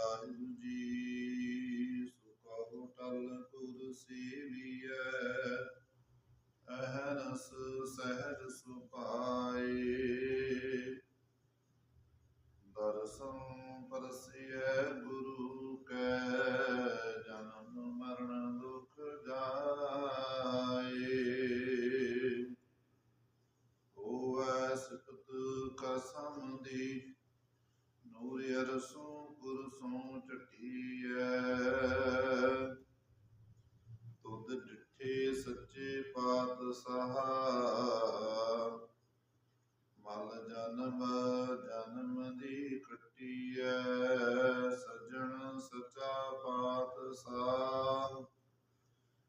ਵਾਹਿਗੁਰੂ ਜੀ ਸੁਖੋ ਟਲ ਪੁਰ ਸੇਵੀਐ ਅਹਨਸ ਸਹਿਜ ਸੁਪਾਏ ਜਨਮ ਜਨਮ ਦੀ ਕੱਟੀਐ ਸਜਣ ਸਚਾ ਪਾਤਸ਼ਾਹ।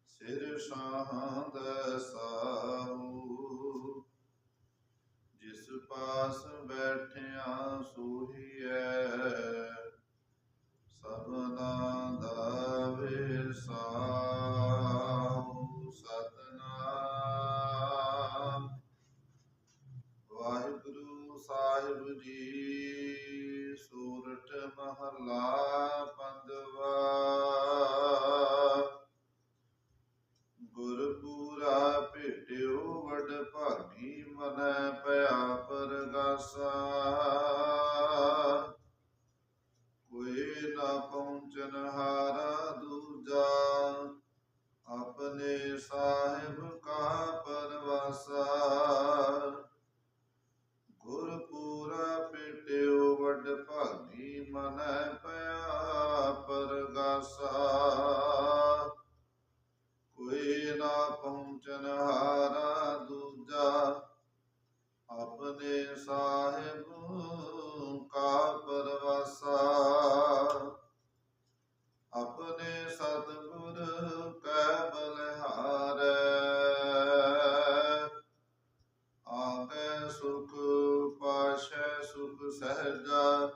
ਸਿਰ ਸ਼ਾਹਾਂ ਦਾ ਸਾਹੂ ਸਾਹਿਬ ਜੀ ਸੂਰਠ ਮਹਲਾ ਪੰਜਵਾ। ਮਨ ਪਿਆ ਪਰਗਾਸਾ। ਕੋਈ ਨਾ ਪਹੁੰਚਨ ਹਾਰਾ ਦੂਜਾ, ਆਪਣੇ ਸਾਹਿਬ ਕਾ ਪਰਵਾਸਾ। ਆਪਣੇ ਸਤਿਗੁਰ ਕੈ ਬਲਿਹਾਰੈ। ਆਗੇ ਸੁਖ ਪਾਸ਼ੈ ਸੁਖ ਸਹਿਜਾ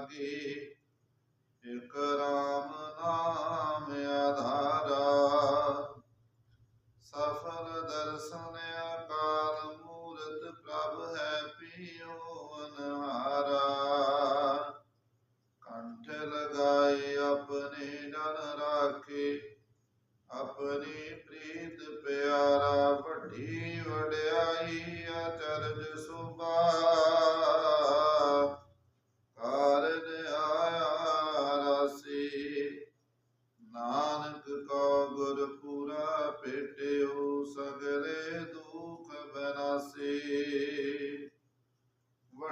ਲਾਗੇ। ਇਕ ਰਾਮ ਨਾਮ ਆਧਾਰਾ। ਸਫਲ ਦਰਸ਼ਨ ਅਕਾਲ ਮੂਰਤ ਪ੍ਰਭ ਹੈ ਪਿਓ ਅਨਹਾਰਾ। ਕੰਠ ਲਗਾਏ ਆਪਣੇ ਜਨ ਰਾਖੇ। ਆਪਣੀ ਪ੍ਰੀਤ ਪਿਆਰਾ ਵੱਡੀ ਵਡਿਆਈ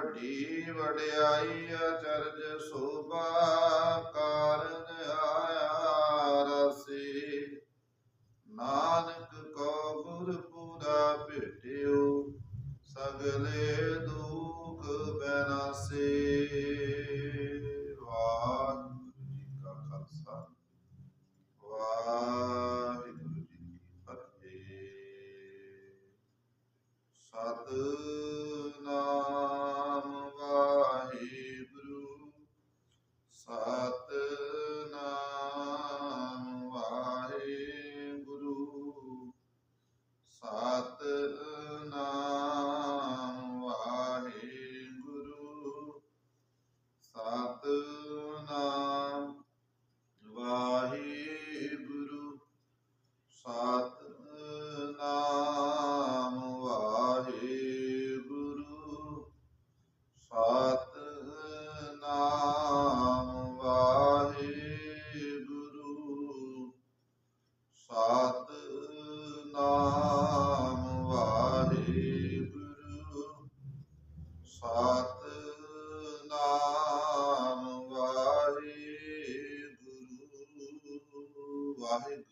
ਵੱਡੀ ਵਡਿਆਈ ਅਚਰਜ ਸੋਭਾ ਕਾਰਨ um,